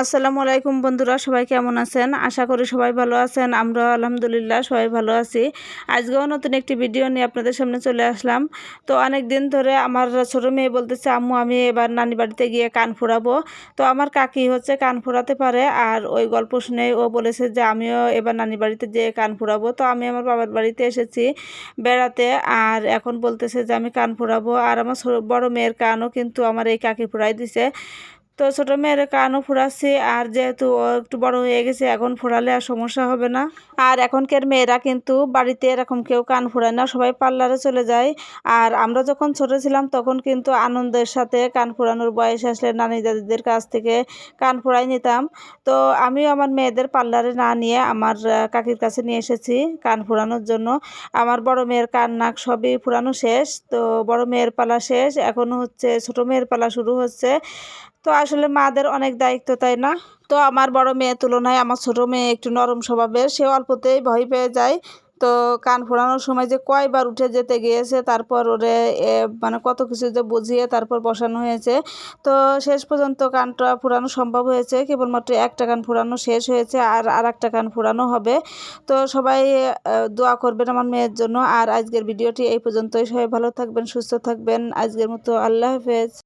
আসসালামু আলাইকুম বন্ধুরা, সবাই কেমন আছেন? আশা করি সবাই ভালো আছেন আমরা আলহামদুলিল্লাহ সবাই ভালো আছি। আজকেও নতুন একটি ভিডিও নিয়ে আপনাদের সামনে চলে আসলাম। তো অনেক দিন ধরে আমার ছোটো মেয়ে বলতেছে, আম্মু, আমি এবার নানি বাড়িতে গিয়ে কান ফোড়াবো তো আমার কাকি হচ্ছে কান ফোড়াতে পারে আর ওই গল্প শুনে ও বলেছে যে, আমিও এবার নানি বাড়িতে যেয়ে কান ফোড়াবো তো আমি আমার বাবার বাড়িতে এসেছি বেড়াতে আর এখন বলতেছে যে, আমি কান ফোড়াবো আর আমার বড় মেয়ের কানও কিন্তু আমার এই কাকি ফোড়াই দিছে। তো ছোটো মেয়ের কানও ফোড়াচ্ছি আর যেহেতু ও একটু বড় হয়ে গেছে, এখন ফোড়ালে আর সমস্যা হবে না। আর এখনকার মেয়েরা কিন্তু বাড়িতে এরকম কেউ কান ফোড়ায় না, সবাই পার্লারে চলে যায়। আর আমরা যখন ছোট ছিলাম, তখন কিন্তু আনন্দের সাথে কান ফোড়ানোর বয়স আসলে নানি দাদিদের কাছ থেকে কান ফোড়াই নিতাম। তো আমিও আমার মেয়েদের পার্লারে না নিয়ে আমার কাকির কাছে নিয়ে এসেছি কান ফোড়ানোর জন্য। আমার বড় মেয়ের কান, নাক সবই ফোড়ানো শেষ, তো বড় মেয়ের পালা শেষ। এখন হচ্ছে ছোট মেয়ের পালা শুরু হচ্ছে। তো আসলে মাদের অনেক দায়িত্ব, তাই না? তো আমার বড় মেয়ের তুলনায় আমার ছোট মেয়ে একটু নরম স্বভাবের, সে অল্পতেই ভয় পেয়ে যায়। তো কান ফোড়ানোর সময় যে কয়বার উঠে যেতে গিয়েছে, তারপর ওরে মানে কত কিছু যে বুঝিয়ে তারপর বসানো হয়েছে। তো শেষ পর্যন্ত কানটা ফোড়ানো সম্ভব হয়েছে। কেবলমাত্র একটা কান ফোড়ানো শেষ হয়েছে আর আর একটা কান ফোড়ানো হবে। তো সবাই দোয়া করবেন আমার মেয়ের জন্য। আর আজকের ভিডিওটি এই পর্যন্তই। সবাই ভালো থাকবেন, সুস্থ থাকবেন। আজকের মতো আল্লাহ হাফেজ।